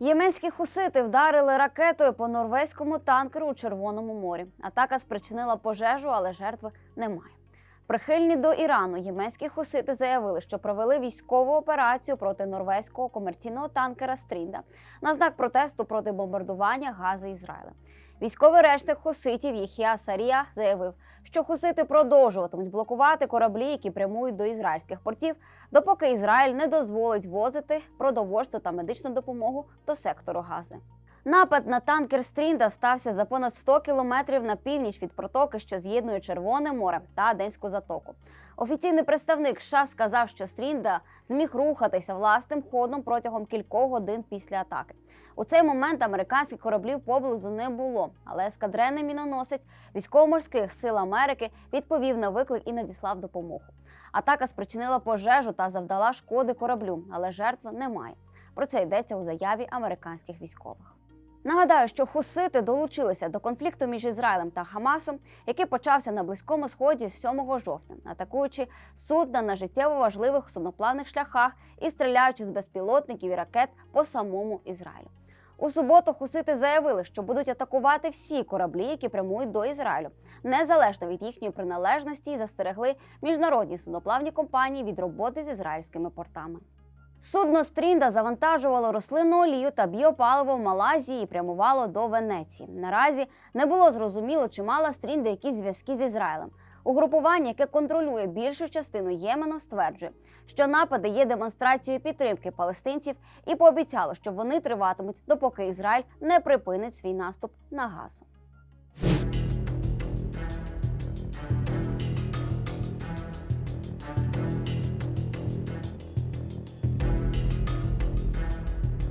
Єменські хусити вдарили ракетою по норвезькому танкеру у Червоному морі. Атака спричинила пожежу, але жертви немає. Прихильні до Ірану єменські хусити заявили, що провели військову операцію проти норвезького комерційного танкера Стрінда на знак протесту проти бомбардування Гази Ізраїля. Військовий речник хуситів Єхія Сарія заявив, що хусити продовжуватимуть блокувати кораблі, які прямують до ізраїльських портів, допоки Ізраїль не дозволить возити продовольство та медичну допомогу до сектору Гази. Напад на танкер Стрінда стався за понад 100 кілометрів на північ від протоки, що з'єднує Червоне море та Аденську затоку. Офіційний представник США сказав, що Стрінда зміг рухатися власним ходом протягом кількох годин після атаки. У цей момент американських кораблів поблизу не було, але ескадренний міноносець військово-морських сил Америки відповів на виклик і надіслав допомогу. Атака спричинила пожежу та завдала шкоди кораблю, але жертв немає. Про це йдеться у заяві американських військових. Нагадаю, що хусити долучилися до конфлікту між Ізраїлем та Хамасом, який почався на близькому сході 7 жовтня, атакуючи судна на життєво важливих судноплавних шляхах і стріляючи з безпілотників і ракет по самому Ізраїлю. У суботу хусити заявили, що будуть атакувати всі кораблі, які прямують до Ізраїлю, незалежно від їхньої приналежності, і застерегли міжнародні судноплавні компанії від роботи з ізраїльськими портами. Судно Стрінда завантажувало рослинну олію та біопаливо в Малайзії і прямувало до Венеції. Наразі не було зрозуміло, чи мала Стрінда якісь зв'язки з Ізраїлем. Угрупування, яке контролює більшу частину Ємену, стверджує, що напади є демонстрацією підтримки палестинців і пообіцяло, що вони триватимуть, допоки Ізраїль не припинить свій наступ на газу.